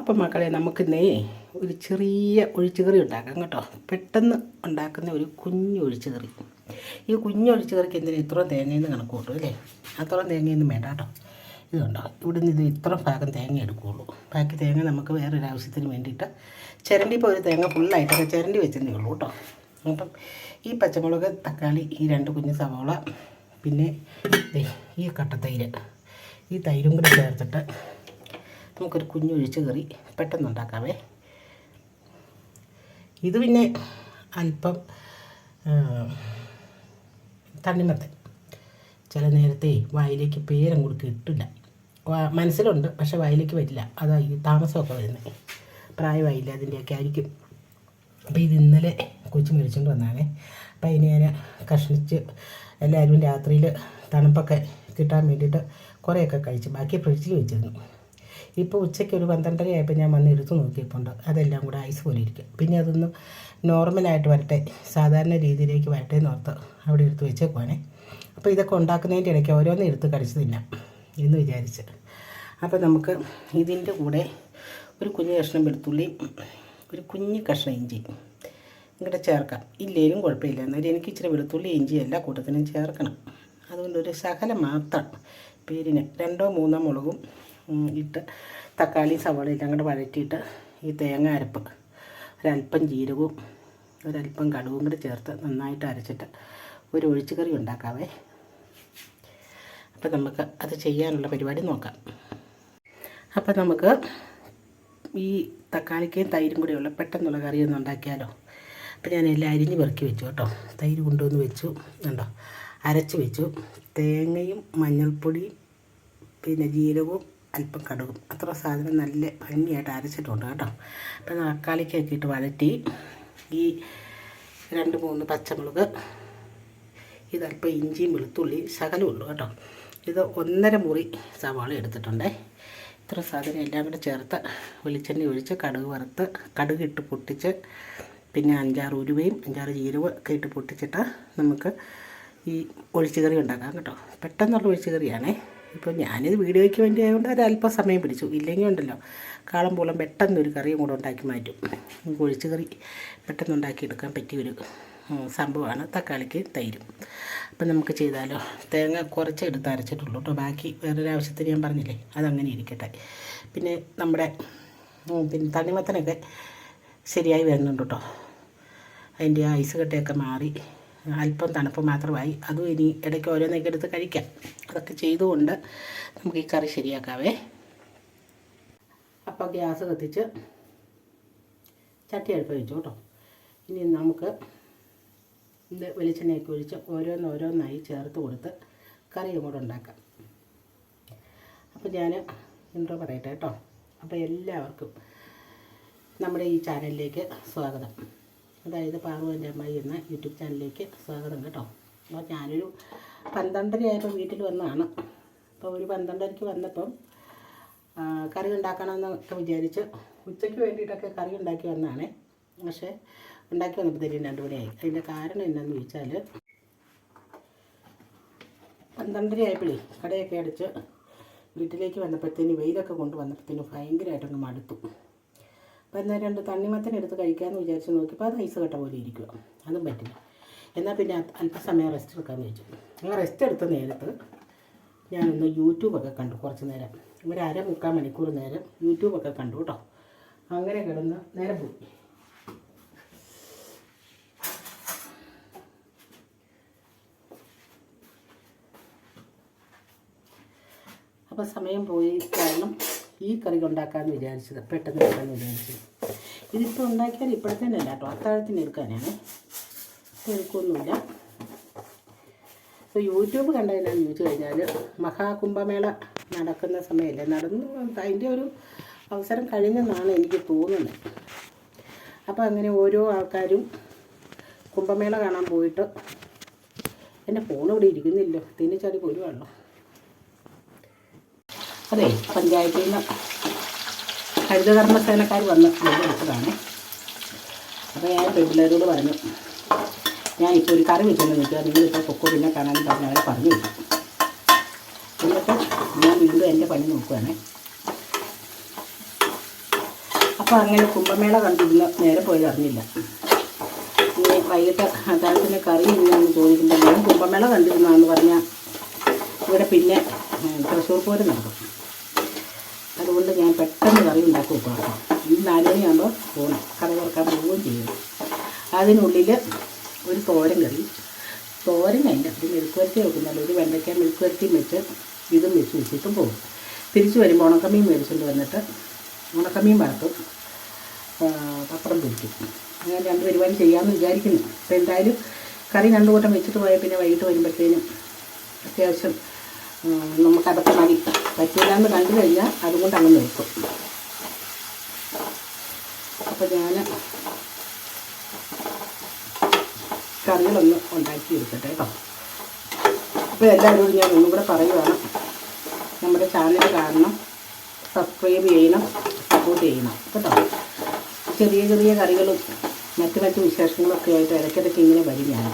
അപ്പം മക്കളെ നമുക്കിന്നേ ഒരു ചെറിയ ഒഴിച്ചുകറി ഉണ്ടാക്കാം കേട്ടോ. പെട്ടെന്ന് ഉണ്ടാക്കുന്ന ഒരു കുഞ്ഞു ഒഴിച്ചുകറി. ഈ കുഞ്ഞു ഒഴിച്ചുകറിക്ക് എന്തിനാ ഇത്ര തേങ്ങയെന്ന് കണക്ക് കൂട്ടും അല്ലേ? അത്രയും തേങ്ങയൊന്നും വേണ്ട കേട്ടോ. ഇത് കണ്ടോ നിന്ന് ഇത് ഇത്ര ഭാഗം തേങ്ങ എടുക്കുകയുള്ളൂ ബാക്കി തേങ്ങ നമുക്ക് വേറൊരു ആവശ്യത്തിന് വേണ്ടിയിട്ട് ചിരണ്ടി ഇപ്പോൾ ഒരു തേങ്ങ ഫുള്ളായിട്ടൊക്കെ ചിരണ്ടി വെച്ചതേ ഉള്ളൂ കേട്ടോ. അപ്പം ഈ പച്ചമുളക് തക്കാളി ഈ രണ്ട് കുഞ്ഞു സവോള പിന്നെ ഈ കട്ടത്തൈര് ഈ തൈരും കൂടി ചേർത്തിട്ട് നമുക്കൊരു കുഞ്ഞു ഒഴിച്ച് കറി പെട്ടെന്ന് ഇത് പിന്നെ അല്പം തണ്ണിമത്തൻ. ചില നേരത്തെ വായിലേക്ക് പേരങ്ങോട്ട് കിട്ടില്ല വാ- മനസ്സിലുണ്ട് പക്ഷെ വായിലേക്ക് വരില്ല. അതാ ഈ താമസമൊക്കെ വരുന്നത്. പ്രായമായില്ല അതിന്റെയൊക്കെ ആയിരിക്കും. അപ്പോൾ ഇത് ഇന്നലെ കൊച്ചു മേടിച്ചുകൊണ്ട് വന്നാണേ അപ്പം അതിന് ഞാൻ കഷ്ണിച്ച് എല്ലാവരും രാത്രിയിൽ തണുപ്പൊക്കെ കിട്ടാൻ വേണ്ടിയിട്ട് കുറേയൊക്കെ കഴിച്ച് ബാക്കി ഫ്രിഡ്ജിൽ വെച്ചിരുന്നു. ഇപ്പോൾ ഉച്ചയ്ക്ക് ഒരു പന്ത്രണ്ടര ആയപ്പോൾ ഞാൻ വന്ന് എടുത്ത് നോക്കിയപ്പോണ്ട് അതെല്ലാം കൂടെ ഐസ് പോലെ ഇരിക്കും. പിന്നെ അതൊന്ന് നോർമലായിട്ട് വരട്ടെ സാധാരണ രീതിയിലേക്ക് വരട്ടെ എന്ന് ഓർത്ത് അവിടെ എടുത്ത് വെച്ചേക്കുവാണേ. അപ്പോൾ ഇതൊക്കെ ഉണ്ടാക്കുന്നതിന്റെ ഇടയ്ക്ക് ഓരോന്നും എടുത്ത് കടിച്ച് എന്ന് വിചാരിച്ച്. അപ്പോൾ നമുക്ക് ഇതിന്റെ കൂടെ ഒരു കുഞ്ഞു കഷ്ണം വെളുത്തുള്ളി ഒരു കുഞ്ഞു കഷ്ണം ഇഞ്ചി ഇങ്ങോട്ട് ചേർക്കാം. ഇല്ലേലും കുഴപ്പമില്ല എന്നാലും എനിക്ക് ഇച്ചിരി വെളുത്തുള്ളി ഇഞ്ചി എല്ലാ കൂട്ടത്തിനും ചേർക്കണം. അതുകൊണ്ട് ഒരു ശകലം മാത്രം പേരിന് രണ്ടോ മൂന്നോ മുളകും ഇട്ട് തക്കാളി ഇട്ട് കൂടെ വഴറ്റിയിട്ട് ഈ തേങ്ങ അരപ്പ്. ഒരല്പം ജീരകവും ഒരല്പം കടുവും കൂടി ചേർത്ത് നന്നായിട്ട് അരച്ചിട്ട് ഒരു ഒഴിച്ചുകറി ഉണ്ടാക്കാവേ. അപ്പം നമുക്ക് അത് ചെയ്യാനുള്ള പരിപാടി നോക്കാം. അപ്പം നമുക്ക് ഈ തക്കാളിക്കയും തൈരും കൂടിയുള്ള പെട്ടെന്നുള്ള കറി ഒന്ന് ഉണ്ടാക്കിയാലോ? അപ്പം ഞാൻ എല്ലാം അരിഞ്ഞ് പെറുക്കി വെച്ചു കേട്ടോ. തൈര് കൊണ്ടുവന്ന് വെച്ചു കണ്ടോ? അരച്ച് വെച്ചു. തേങ്ങയും മഞ്ഞൾപ്പൊടിയും പിന്നെ ജീരകവും അല്പം കടുകും. അത്ര സാധനം നല്ല ഭംഗിയായിട്ട് അരച്ചിട്ടുണ്ട് കേട്ടോ. അപ്പം തക്കാളിക്കൊക്കെ ഇട്ട് വഴറ്റി ഈ രണ്ട് മൂന്ന് പച്ചമുളക് ഇതല്പം ഇഞ്ചിയും വെളുത്തുള്ളിയും ശകലം ഉള്ളു കേട്ടോ. ഇത് ഒന്നര മുറി സവാള എടുത്തിട്ടുണ്ടേ. ഇത്ര സാധനം എല്ലാം കൂടെ ചേർത്ത് വെളിച്ചെണ്ണ ഒഴിച്ച് കടുക് വറുത്ത് കടുക് ഇട്ട് പൊട്ടിച്ച് പിന്നെ അഞ്ചാറ് ഉരുവയും അഞ്ചാറ് ജീരവും ഒക്കെ ഇട്ട് പൊട്ടിച്ചിട്ട് നമുക്ക് ഈ ഒഴിച്ചുകറി ഉണ്ടാക്കാം കേട്ടോ. പെട്ടെന്നുള്ള ഒഴിച്ചുകറിയാണേ. ഇപ്പോൾ ഞാനിത് വീഡിയോയ്ക്ക് വേണ്ടി ആയതുകൊണ്ട് ഒരല്പം സമയം പിടിച്ചു. ഇല്ലെങ്കിൽ ഉണ്ടല്ലോ കാളം പൂളം പെട്ടെന്ന് ഒരു കറിയും കൂടെ ഉണ്ടാക്കി മാറ്റും. കറി പെട്ടെന്ന് ഉണ്ടാക്കിയെടുക്കാൻ പറ്റിയൊരു സംഭവമാണ് തക്കാളിക്ക് തൈരും. അപ്പം നമുക്ക് ചെയ്താലോ? തേങ്ങ കുറച്ച് എടുത്ത് അരച്ചിട്ടുള്ളൂ കേട്ടോ. ബാക്കി വേറൊരു ആവശ്യത്തിന് ഞാൻ പറഞ്ഞില്ലേ അതങ്ങനെ ഇരിക്കട്ടെ. പിന്നെ നമ്മുടെ പിന്നെ തണ്ണിമത്തനൊക്കെ ശരിയായി വരുന്നുണ്ട് കേട്ടോ. അതിന്റെ ഐസ് കട്ടയൊക്കെ മാറി അല്പം തണുപ്പ് മാത്രമായി. അതും ഇനി ഇടയ്ക്ക് ഓരോന്നൊക്കെ എടുത്ത് കഴിക്കാം. അതൊക്കെ ചെയ്തുകൊണ്ട് നമുക്ക് ഈ കറി ശരിയാക്കാവേ. അപ്പം ഗ്യാസ് കത്തിച്ച് ചട്ടി അടുപ്പ് വെച്ചു കേട്ടോ. ഇനി നമുക്ക് ഇത് വെളിച്ചെണ്ണയൊക്കെ ഒഴിച്ച് ഓരോന്നോരോന്നായി ചേർത്ത് കൊടുത്ത് കറി കൂടെ ഉണ്ടാക്കാം. അപ്പോൾ ഞാൻ ഇൻട്രോ പറയട്ടെ കേട്ടോ. അപ്പോൾ എല്ലാവർക്കും നമ്മുടെ ഈ ചാനലിലേക്ക് സ്വാഗതം. അതായത് പാറുവന്റെ അമ്മായി എന്ന യൂട്യൂബ് ചാനലിലേക്ക് സ്വാഗതം കേട്ടോ. അപ്പോൾ ഞാനൊരു പന്ത്രണ്ടര ആയപ്പോൾ വീട്ടിൽ വന്നതാണ്. അപ്പോൾ ഒരു പന്ത്രണ്ടരയ്ക്ക് വന്നപ്പം കറി ഉണ്ടാക്കണമെന്നൊക്കെ വിചാരിച്ച് ഉച്ചയ്ക്ക് വേണ്ടിയിട്ടൊക്കെ കറി ഉണ്ടാക്കി വന്നതാണേ. പക്ഷേ ഉണ്ടാക്കി വന്നപ്പോഴത്തേക്കും രണ്ട് മണിയായി അതിന്റെ കാരണം എന്താണെന്ന് ചോദിച്ചാൽ പന്ത്രണ്ടര ആയപ്പോഴേ കടയൊക്കെ അടിച്ച് വീട്ടിലേക്ക് വന്നപ്പോഴത്തേന് വെയിലൊക്കെ കൊണ്ടുവന്നപ്പോഴത്തേന് ഭയങ്കരമായിട്ടൊന്ന് മടുത്തു. അപ്പോൾ എന്നാൽ രണ്ട് തണ്ണിമത്തൻ എടുത്ത് കഴിക്കാമെന്ന് വിചാരിച്ച് നോക്കിയപ്പോൾ അത് ഐസ് കട്ട പോലെ ഇരിക്കുക അതും പറ്റില്ല. എന്നാൽ പിന്നെ അല്പസമയം റെസ്റ്റ് എടുക്കാമെന്ന് വിചാരിച്ചു അങ്ങനെ റെസ്റ്റ് എടുത്ത നേരത്ത് ഞാനൊന്ന് യൂട്യൂബൊക്കെ കണ്ടു കുറച്ച് നേരം. ഒരു അര മുക്കാൽ മണിക്കൂർ നേരം യൂട്യൂബൊക്കെ കണ്ടു കേട്ടോ അങ്ങനെ കിടന്ന് നേരം പോയി. അപ്പോൾ സമയം പോയി. കാരണം ഈ കറി ഉണ്ടാക്കാമെന്ന് വിചാരിച്ചത് പെട്ടെന്ന് എടുക്കാമെന്ന് വിചാരിച്ചത്. ഇതിപ്പോൾ ഉണ്ടാക്കിയാൽ ഇപ്പോഴത്തേനല്ല കേട്ടോ അത്താഴത്തിന് എടുക്കാനാണ്. എടുക്കൊന്നുമില്ല ഇപ്പോൾ യൂട്യൂബ് കണ്ടതിനാന്ന് ചോദിച്ചു കഴിഞ്ഞാൽ മഹാകുംഭമേള നടക്കുന്ന സമയമല്ലേ? നടന്നു അതിന്റെ ഒരു അവസരം കഴിഞ്ഞെന്നാണ് എനിക്ക് തോന്നുന്നത്. അപ്പോൾ അങ്ങനെ ഓരോ ആൾക്കാരും കുംഭമേള കാണാൻ പോയിട്ട് എന്റെ ഫോൺ ഇവിടെ ഇരിക്കുന്നില്ലോ തിന്നിച്ചാടി പോരുവാണല്ലോ അതെ പഞ്ചായത്തിൽ നിന്ന് ഹരിതകർമ്മസേനക്കാർ വന്ന് എടുത്തതാണ്. അപ്പോൾ ഞാൻ പെൺപിള്ളേരോട് പറഞ്ഞു ഞാനിപ്പോൾ ഒരു കറി വെച്ചെന്ന് നിൽക്കുക നിങ്ങളിപ്പോൾ കൊക്കോ പിന്നെ കാണാൻ പറഞ്ഞ് അവരെ പറഞ്ഞു വിട്ടു. എന്നിട്ട് ഞാൻ വീണ്ടും എന്റെ പണി നോക്കുകയാണ് അപ്പോൾ അങ്ങനെ കുംഭമേള കണ്ടിരുന്ന നേരെ പോയത് അറിഞ്ഞില്ല. ഇനി വൈകിട്ട് അത്താഴത്തിന് കറി ചോദിക്കുമ്പോൾ ഞാൻ കുംഭമേള കണ്ടിരുന്നാന്ന് പറഞ്ഞാൽ ഇവിടെ പിന്നെ തൃശ്ശൂർ പൂരം നടക്കും. അതുകൊണ്ട് ഞാൻ പെട്ടെന്ന് കറി ഉണ്ടാക്കി വെക്കാം ഈ നാല് പോകണം കറി കുറയ്ക്കാൻ പോവുകയും ചെയ്യും. അതിനുള്ളിൽ ഒരു തോരൻ കറി. തോരനല്ല ഒരു മെഴുക്കുവരത്തി വെക്കുന്നുണ്ട്. ഒരു വെണ്ടയ്ക്ക മെഴുക്കുവരത്തിയും വെച്ച് ഇതും വെച്ച് വെച്ചിട്ടും പോകും. തിരിച്ചു വരുമ്പോൾ ഉണക്കമീൻ മേടിച്ചുകൊണ്ട് വന്നിട്ട് ഉണക്കമീൻ വറുത്തും പപ്പടം പൊരിക്കും. അങ്ങനെ രണ്ട് പരിപാടി ചെയ്യാമെന്ന് വിചാരിക്കുന്നു. അപ്പോൾ എന്തായാലും കറി രണ്ടു കൂട്ടം വെച്ചിട്ട് പോയാൽ പിന്നെ വൈകിട്ട് വരുമ്പോഴത്തേനും അത്യാവശ്യം ഉം, നമുക്ക് അതൊക്കെ മതി പറ്റില്ല എന്ന് കണ്ടു കഴിഞ്ഞാൽ അതുകൊണ്ട് അങ്ങ് നിർത്തും. അപ്പോൾ ഞാൻ കറികളൊന്ന് ഉണ്ടാക്കി എടുക്കട്ടെ കേട്ടോ. അപ്പോൾ എല്ലാവരോടും ഞാൻ ഒന്നും കൂടെ പറയുവാണ്. നമ്മുടെ ചാനൽ കാരണം സബ്സ്ക്രൈബ് ചെയ്യണം സപ്പോർട്ട് ചെയ്യണം കേട്ടോ. ചെറിയ ചെറിയ കറികളും മറ്റു മറ്റു വിശേഷങ്ങളൊക്കെ ആയിട്ട് ഇടയ്ക്കിടയ്ക്ക് ഇങ്ങനെ വരും ഞാൻ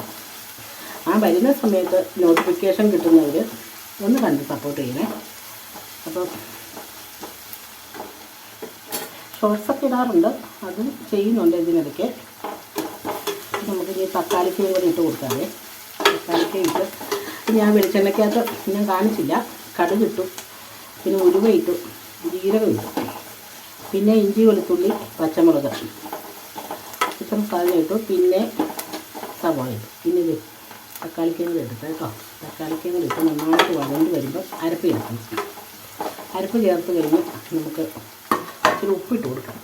ആ വരുന്ന സമയത്ത് നോട്ടിഫിക്കേഷൻ കിട്ടുന്നവർ ഒന്ന് കണ്ട് സപ്പോർട്ട് ചെയ്യണേ. അപ്പോൾ ഷോർട്സൊക്കെ ഇടാറുണ്ട്. അത് ചെയ്യുന്നുണ്ട് ഇതിനിടയ്ക്ക്. നമുക്ക് ഈ തക്കാളിക്ക് കൂടി ഇട്ട് കൊടുക്കാമേ തക്കാളിക്ക ഇട്ട് ഞാൻ വെളിച്ചെണ്ണയ്ക്കകത്ത് ഞാൻ കാണിച്ചില്ല. കടുക് ഇട്ടു. പിന്നെ ഉരുവ ഇട്ടു. ജീരകം ഇട്ടു. പിന്നെ ഇഞ്ചി വെളുത്തുള്ളി പച്ചമുളക് ഇത്തരം സാധനം ഇട്ടു. പിന്നെ സവാള ഇട്ടു. പിന്നെ ഇത് തക്കാളിക്ക് കൂടി എടുക്കാം കേട്ടോ. തക്കാളിക്കയും കൂടി ഇട്ട് നന്നായിട്ട് വഴണ്ട് വരുമ്പോൾ അരപ്പ് ചേർക്കണം. അരപ്പ് ചേർത്ത് കഴിഞ്ഞ് നമുക്ക് ഇച്ചിരി ഉപ്പിട്ട് കൊടുക്കണം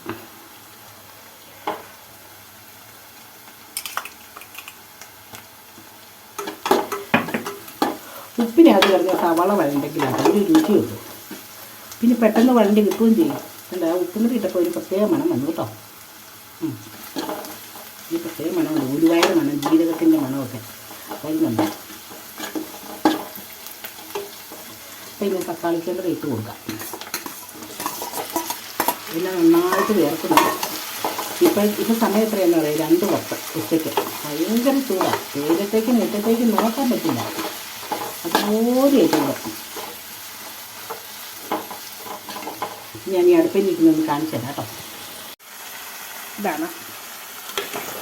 ഉപ്പിനകത്ത് കിടന്ന സവാള വഴണ്ടെങ്കിലാണ് ഒരു രുചിയുള്ളൂ പിന്നെ പെട്ടെന്ന് വഴണ്ടി കിട്ടുകയും ചെയ്യും. എന്താ ഉപ്പും കൂടി ഇട്ടപ്പോൾ ഒരു പ്രത്യേക മണം വന്നു കേട്ടോ. ഒരു പ്രത്യേക മണമുണ്ട്. ഉലുവായുടെ മണം ജീരകത്തിന്റെ മണമൊക്കെ. വരുന്നുണ്ട് അപ്പം ഇങ്ങനെ തക്കാളിക്കേണ്ടത് ഇട്ട് കൊടുക്കാം. എല്ലാം നന്നായിട്ട് വേർക്കുന്നു. ഇപ്പം ഇപ്പം സമയം എത്രയാണെന്ന് പറയാം രണ്ട് പത്ത് ഉച്ചയ്ക്ക്. ഭയങ്കര ചൂടാണ് ഏഴത്തേക്കും എട്ടത്തേക്കും നോക്കാൻ പറ്റില്ല. അതുപോലെ ചൂട് ഞാൻ ഈ അടുപ്പിൽ നിൽക്കുന്നൊന്ന് കാണിച്ചു തരാം കേട്ടോ. ഇതാണ്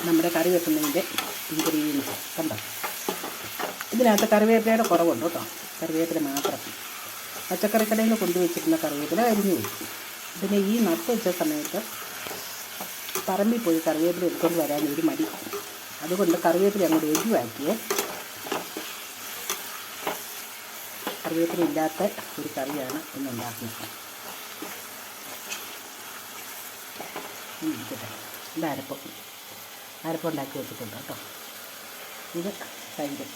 നമ്മുടെ കറി വെക്കുന്നതിന്റെ ഇൻഗ്രീഡിയൻസ് കണ്ടോ? ഇതിനകത്ത് കറിവേപ്പിലയുടെ കുറവുണ്ട് കേട്ടോ. കറിവേപ്പില മാത്രം. പച്ചക്കറി കടയിൽ കൊണ്ടുവച്ചിരുന്ന കറിവേപ്പില അരിഞ്ഞു പോയി പിന്നെ ഈ നട്ട് വെച്ച സമയത്ത് പറമ്പിൽ പോയി കറിവേപ്പില എടുത്തുകൊണ്ട് വരാൻ ഒരു മടി. അതുകൊണ്ട് കറിവേപ്പില അങ്ങോട്ട് എരിവാക്കിയേ. കറിവേപ്പില ഇല്ലാത്ത ഒരു കറിയാണ് ഇന്ന് ഉണ്ടാക്കുന്നത്. ഉം, ഇത് അരപ്പ്. അരപ്പ് വെച്ചിട്ടുണ്ട് കേട്ടോ. ഇത് തൈര്.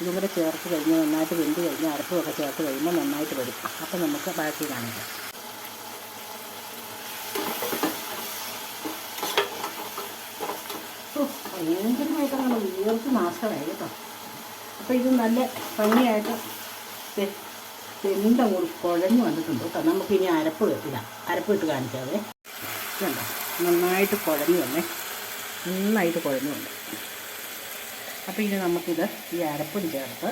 ഇതും കൂടെ ചേർത്ത് കഴിഞ്ഞ് നന്നായിട്ട് വെന്ത് കഴിഞ്ഞ് അരപ്പുമൊക്കെ ചേർത്ത് കഴിയുമ്പോൾ നന്നായിട്ട് വരും അപ്പം നമുക്ക് ബാക്കി കാണിക്കാം ഭയങ്കരമായിട്ട് നമ്മൾ ഉയർത്ത് നാശമായി കേട്ടോ. അപ്പോൾ ഇത് നല്ല ഭംഗിയായിട്ട് വെന്തങ്ങോട്ട് കുഴഞ്ഞു വന്നിട്ടുണ്ട് കേട്ടോ. നമുക്കിനി അരപ്പ് വെക്കില്ല അരപ്പ് ഇട്ട് കാണിക്കാവേ. കണ്ടോ? നന്നായിട്ട് കുഴഞ്ഞു വന്നേ. നന്നായിട്ട് കുഴഞ്ഞു വന്നു. അപ്പോൾ ഇനി നമുക്കിത് ഈ അരപ്പും ചേർത്ത്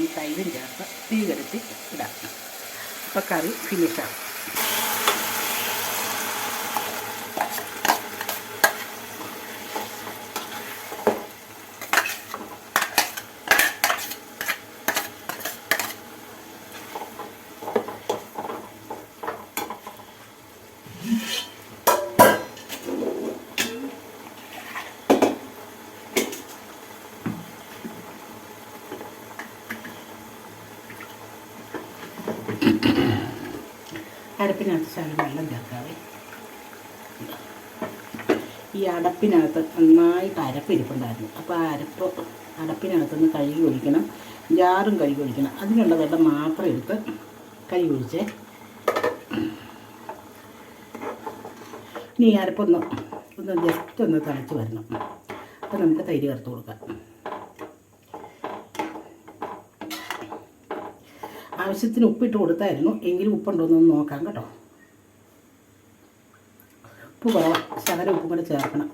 ഈ തൈരും ചേർത്ത് തീ കെടുത്തി ഇടാം. അപ്പോൾ കറി ഫിനിഷാണ് അരപ്പിനകത്ത് ശകലം വെള്ളം ചേർക്കാവേ. ഈ അടപ്പിനകത്ത് നന്നായിട്ട് അരപ്പിരിപ്പുണ്ടായിരുന്നു അപ്പോൾ ആ അരപ്പ് അടപ്പിനകത്തുനിന്ന് കഴുകി ഒഴിക്കണം ജാറും കഴുകി ഒഴിക്കണം അതിനുള്ള വെള്ളം മാത്രം എടുത്ത് കഴുകി ഒഴിച്ചേ. ഇനി ഈ അരപ്പൊന്ന് ഒന്ന് ജസ്റ്റ് ഒന്ന് തിളച്ച് വരണം. അപ്പോൾ നമുക്ക് തൈര് ചേർത്ത് കൊടുക്കാം. ആവശ്യത്തിന് ഉപ്പിട്ട് കൊടുത്തായിരുന്നു. എങ്കിലും ഉപ്പുണ്ടോ എന്നൊന്ന് നോക്കാം കേട്ടോ. ഉപ്പ് കുറവാണ് ശകര ഉപ്പും കൂടെ ചേർക്കണം.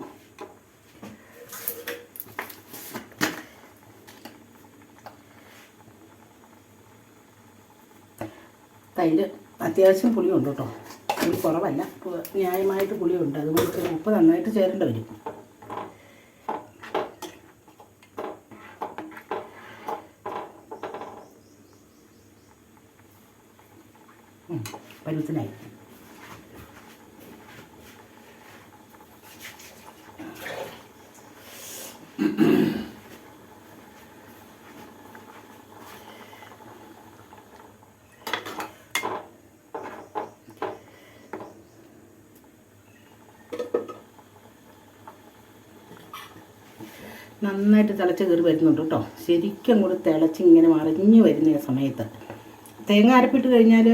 തൈര് അത്യാവശ്യം പുളിയുണ്ട് കേട്ടോ. പുളി കുറവല്ല. ന്യായമായിട്ട് പുളിയുണ്ട്. അതുകൊണ്ട് ഉപ്പ് നന്നായിട്ട് ചേരേണ്ടി വരും. നന്നായിട്ട് തിളച്ച് കയറി വരുന്നുണ്ട് കേട്ടോ. ശരിക്കും അങ്ങോട്ട് തിളച്ച് ഇങ്ങനെ മറിഞ്ഞു വരുന്ന സമയത്ത്. തേങ്ങ അരപ്പിട്ട് കഴിഞ്ഞാൽ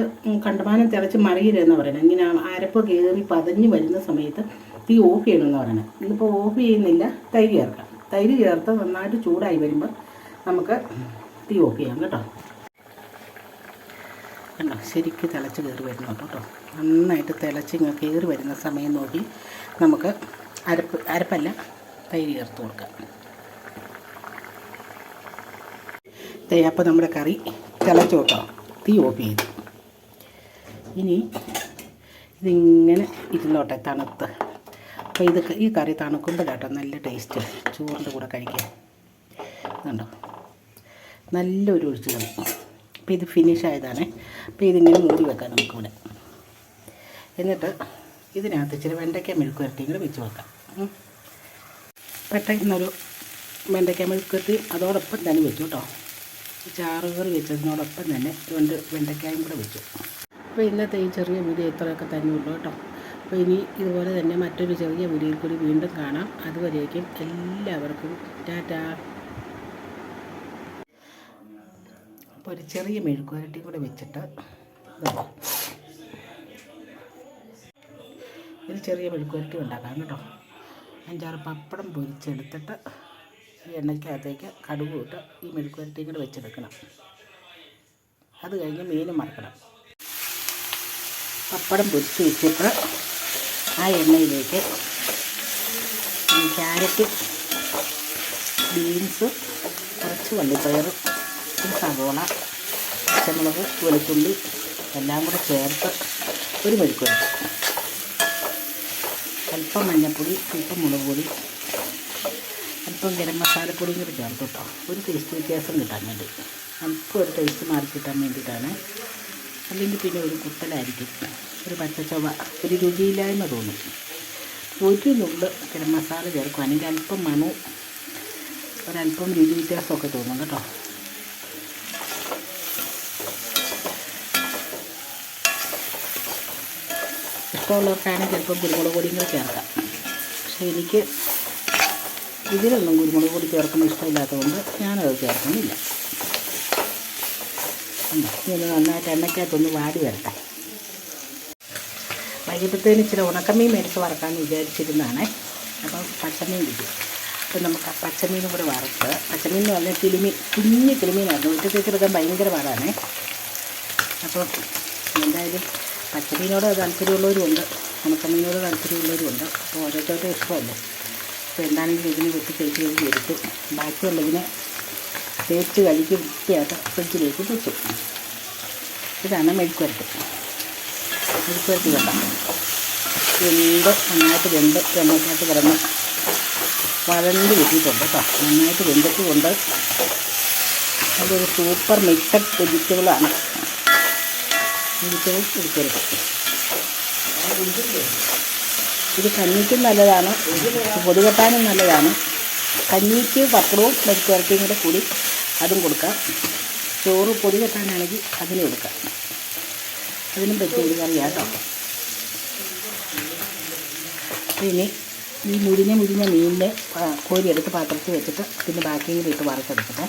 കണ്ടമാനം തിളച്ച് മറിയരുതെന്ന് പറയണം ഇങ്ങനെ അരപ്പ് കയറി പതഞ്ഞ് വരുന്ന സമയത്ത് തീ ഓഫ് ചെയ്യണമെന്ന് പറയണം ഇതിപ്പോൾ ഓഫ് ചെയ്യുന്നില്ല തൈ ചേർക്കാം. തൈര് ചേർത്ത് നന്നായിട്ട് ചൂടായി വരുമ്പോൾ നമുക്ക് തീ ഓഫ് ചെയ്യാം കേട്ടോ. കണ്ടോ? ശരിക്കും തിളച്ച് കയറി വരുന്നുണ്ട് കേട്ടോ നന്നായിട്ട് തിളച്ച് ഇങ്ങനെ കയറി വരുന്ന സമയം നോക്കി നമുക്ക് അരപ്പ് അരപ്പല്ല തൈര് ചേർത്ത് കൊടുക്കാം. അപ്പോൾ നമ്മുടെ കറി തിളച്ച് കേട്ടോ. തീ ഓഫ് ചെയ്തു. ഇനി ഇതിങ്ങനെ ഇരുന്നോട്ടെ തണുത്ത്. അപ്പോൾ ഇത് ഈ കറി തണുക്കുമ്പോഴാട്ടോ നല്ല ടേസ്റ്റ് ചോറിന്റെ കൂടെ കഴിക്കാം കണ്ടോ? നല്ലൊരു ഒഴിച്ച് കറി അപ്പോൾ ഇത് ഫിനിഷ് ആയതാണ്. അപ്പോൾ ഇതിങ്ങനെ മൂടി വെക്കാം നമുക്കിവിടെ. എന്നിട്ട് ഇതിനകത്ത് ഇച്ചിരി വെണ്ടയ്ക്ക മെഴുക്ക് വരട്ടിയും കൂടെ വെച്ച് വെക്കാം. പെട്ടെന്നൊരു വെണ്ടയ്ക്ക മെഴുക്ക് വരട്ടി അതോടൊപ്പം തന്നെ വെച്ചു കേട്ടോ ചാറ് കറി വെച്ചതിനോടൊപ്പം തന്നെ രണ്ട് വെണ്ടയ്ക്കായും കൂടെ വെച്ചു. അപ്പോൾ ഇന്നത്തെ ഈ ചെറിയ വീഡിയോ ഇത്രയൊക്കെ തന്നെ ഉള്ളൂ കേട്ടോ അപ്പോൾ ഇനി ഇതുപോലെ തന്നെ മറ്റൊരു ചെറിയ വീഡിയോയിൽ കൂടി വീണ്ടും കാണാം. അതുവരേക്കും എല്ലാവർക്കും ടാറ്റാ. അപ്പോൾ ഒരു ചെറിയ മെഴുക്കുവരട്ടി കൂടെ വെച്ചിട്ട്. ഒരു ചെറിയ മെഴുക്കുവരട്ടി ഉണ്ടാക്കാം കേട്ടോ. അഞ്ചാറ് പപ്പടം പൊരിച്ചെടുത്തിട്ട് ഈ എണ്ണയ്ക്കകത്തേക്ക് കടുക് ഇട്ട് ഈ മെഴുക്കുവരട്ടിയും കൂടെ വെച്ചെടുക്കണം. അത് കഴിഞ്ഞ് മീനും മറക്കണം പപ്പടം പൊരിച്ച് വെച്ചിട്ട് ആ എണ്ണയിലേക്ക് ക്യാരറ്റ് ബീൻസ് കുറച്ച് വള്ളിപ്പയർ സവോള പച്ചമുളക് വെളുത്തുള്ളി എല്ലാം കൂടെ ചേർത്ത് ഒരു മെഴുക്കുവരട്ടി. അല്പം മഞ്ഞൾപ്പൊടി അല്പം മുളക് പൊടി അല്പം ഗരം മസാലപ്പൊടിയും കൂടി ചേർത്ത് കേട്ടോ. ഒരു ടേസ്റ്റ് വ്യത്യാസം കിട്ടാൻ വേണ്ടി. അല്പം ഒരു ടേസ്റ്റ് മാറി കിട്ടാൻ വേണ്ടിയിട്ടാണ്. അല്ലെങ്കിൽ പിന്നെ ഒരു കുത്തലായിരിക്കും. ഒരു പച്ചച്ചവ ഒരു രുചിയില്ലായ്മ തോന്നും. ഒരു നുള്ള് ഗരം മസാല ചേർക്കുകയാണെങ്കിൽ അല്പം മണവും ഒരല്പം രുചി വ്യത്യാസമൊക്കെ തോന്നും കേട്ടോ. ഇഷ്ടമുള്ളവർക്കാണെങ്കിൽ ചിലപ്പോൾ കുരുമുളക് പൊടിയും കൂടെ ചേർക്കാം. പക്ഷേ എനിക്ക് ഇതിലൊന്നും കുരുമുളക് പൊടി ചേർക്കുന്ന ഇഷ്ടമില്ലാത്തതുകൊണ്ട് ഞാനത് ചേർക്കുന്നില്ല. ഇനി നന്നായിട്ട് എണ്ണയ്ക്കകത്തൊന്ന് വാടി വരട്ടെ. വൈകിട്ടത്തേന് ഇച്ചിരി ഉണക്കമീൻ മേടിച്ച് വറക്കാമെന്ന് വിചാരിച്ചിരുന്നതാണേ. അപ്പം പച്ചമീൻ കിട്ടി. അപ്പം നമുക്ക് ആ പച്ചമീനും കൂടെ വറുത്ത് പച്ചമീൻ എന്ന് പറഞ്ഞാൽ കിളിമീൻ കുഞ്ഞ് കിളിമീനായിരുന്നു വെച്ചെടുക്കാൻ ഭയങ്കര പാടാണേ. അപ്പോൾ എന്തായാലും പച്ചമീനോട് താല്പര്യമുള്ളവരും ഉണ്ട്. ഉണക്കമീനോട് താല്പര്യമുള്ളവരും ഉണ്ട്. അപ്പോൾ ഓരോരുത്തരുടെ ഇഷ്ടമല്ലേ. അപ്പോൾ എന്താണെങ്കിലും ഇതിന് വെട്ടി കഴിച്ച് കഴിഞ്ഞ് എടുത്തു. ബാക്കിയുള്ളതിനെ തേച്ച് കഴുകി വൃത്തിയായിട്ട് ഫ്രിഡ്ജിലേക്ക് വെച്ചു. ഇതാണ് മെഴുക്കുവരട്ടി. മെഴുക്കുവരട്ടി വേണ്ട വെന്ത് നന്നായിട്ട് വെന്ത് എണ്ണയ്ക്കകത്ത് കിടന്ന് വഴണ്ട് കിട്ടിയിട്ടുണ്ട് കേട്ടോ. നന്നായിട്ട് വെന്തിട്ടുമുണ്ട് അതൊരു സൂപ്പർ മിക്സഡ് വെജിറ്റബിളാണ് വെജിറ്റബിൾ എടുക്കരുത് ഇത് കഞ്ഞിക്കും നല്ലതാണ്. പൊതുകെട്ടാനും നല്ലതാണ്. കഞ്ഞിക്ക് പത്രവും മെഴുക്കുവരട്ടിയും കൂടെ കൂടി അതും കൊടുക്കാം. ചോറ് പൊടി കെട്ടാനാണെങ്കിൽ അതിനും എടുക്കാം അതിനും പറ്റിയ ഒരു കറിയാണ് കേട്ടോ ഇനി ഈ മുരിഞ്ഞ മുരിഞ്ഞ മീനിന്റെ കോരിയെടുത്ത് പാത്രത്തിൽ വെച്ചിട്ട് പിന്നെ ബാക്കിയിലിട്ട് വറുത്തെടുക്കട്ടെ.